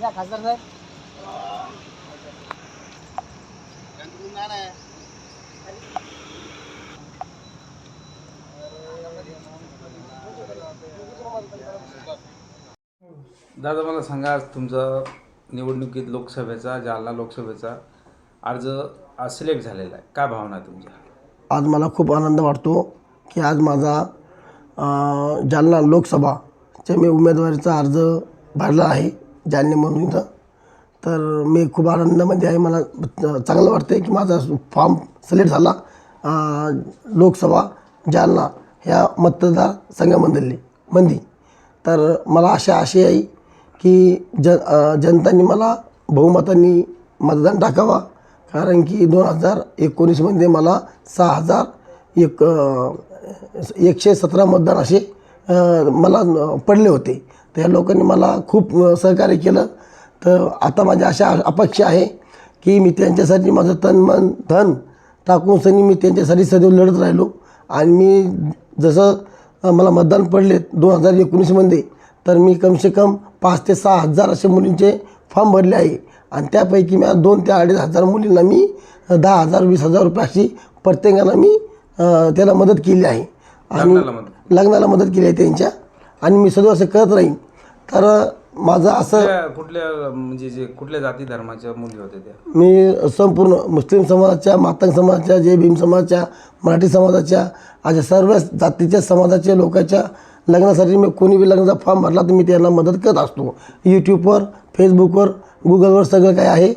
या खासदार साहेब. दादा मला सांगा आज तुमचा निवडणुकीत लोकसभेचा जालना लोकसभेचा अर्ज सिलेक्ट झालेला आहे. काय भावना तुमच्या? आज मला खूप आनंद वाटतो की आज माझा जालना लोकसभाच्या मी उमेदवारीचा अर्ज भरला आहे जालन्यामधून इथं. तर मी खूप आनंदामध्ये आहे. मला चांगलं वाटतं की माझा फॉर्म सिलेक्ट झाला. लोकसभा जालना ह्या मतदार संघामधली मंदी. तर मला आशा अशी आहे की ज जनतांनी मला बहुमतांनी मतदान टाकावा. कारण की दोन हजार एकोणीसमध्ये मला सहा हजार एक एकशे सतरा मतदान असे मला पडले होते. त्या लोकांनी मला खूप सहकार्य केलं. तर आता माझ्या अशा अपेक्षा आहे की मी त्यांच्यासाठी माझं तन मन धन टाकून सनी मी त्यांच्यासाठी सदैव लढत राहिलो. आणि मी जसं मला मतदान पडले दोन हजार एकोणीसमध्ये तर मी कमसे कम पाच ते सहा हजार असे मुलींचे फॉर्म भरले आहे. आणि त्यापैकी मी दोन ते अडीच हजार मुलींना मी दहा हजार वीस हजार रुपये अशी प्रत्येकाला मी त्याला मदत केली आहे. आणि लग्नाला मदत. केली. आहे त्यांच्या. आणि मी सदैव असं करत राहीन. तर माझं असं कुठल्या कुठल्या म्हणजे जे कुठल्या जाती धर्माच्या मुली होत्या त्या? मी संपूर्ण मुस्लिम समाजाच्या मातंग समाजाच्या जय भीम समाजाच्या मराठी समाजाच्या अशा सर्व जातीच्या समाजाच्या लोकांच्या लग्नासाठी मी कोणी बी लग्नाचा फॉर्म भरला तर मी त्यांना मदत करत असतो. यूट्यूबवर फेसबुकवर गुगलवर सगळं काय आहे.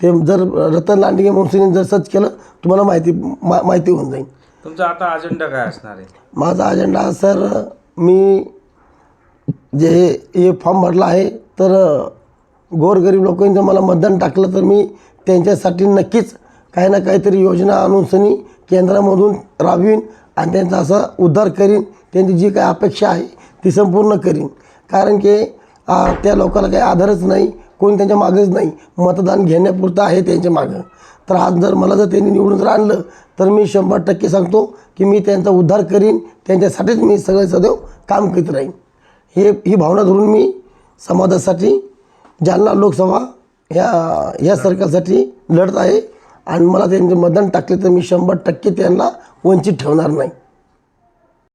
ते जर रतन लांडगे मुंशीने जर सर्च केलं तुम्हाला माहिती मा माहिती होऊन जाईल. तुमचा आता अजेंडा काय असणार आहे? माझा अजेंडा सर मी जे हे हे फॉर्म भरला आहे तर गोरगरीब लोकांचं मला मतदान टाकलं तर मी त्यांच्यासाठी नक्कीच काही ना काहीतरी योजना आणून सनी केंद्रामधून राबवीन. आणि त्यांचा असा उद्धार करीन त्यांची जी काही अपेक्षा आहे ती संपूर्ण करीन. कारण की त्या लोकांना काही आधारच नाही कोणी त्यांच्या मागंच नाही. मतदान घेण्यापुरतं आहे त्यांच्या मागं. तर आज जर मला जर त्यांनी निवडून जर आणलं तर मी शंभर टक्के सांगतो की मी त्यांचा उद्धार करीन त्यांच्यासाठीच मी सगळे सदैव काम करीत राहीन. हे ही भावना धरून मी समाजासाठी जालना लोकसभा ह्या ह्या सरकारसाठी लढत आहे. आणि मला त्यांचे मतदान टाकले तर मी शंभर टक्के त्यांना वंचित ठेवणार नाही.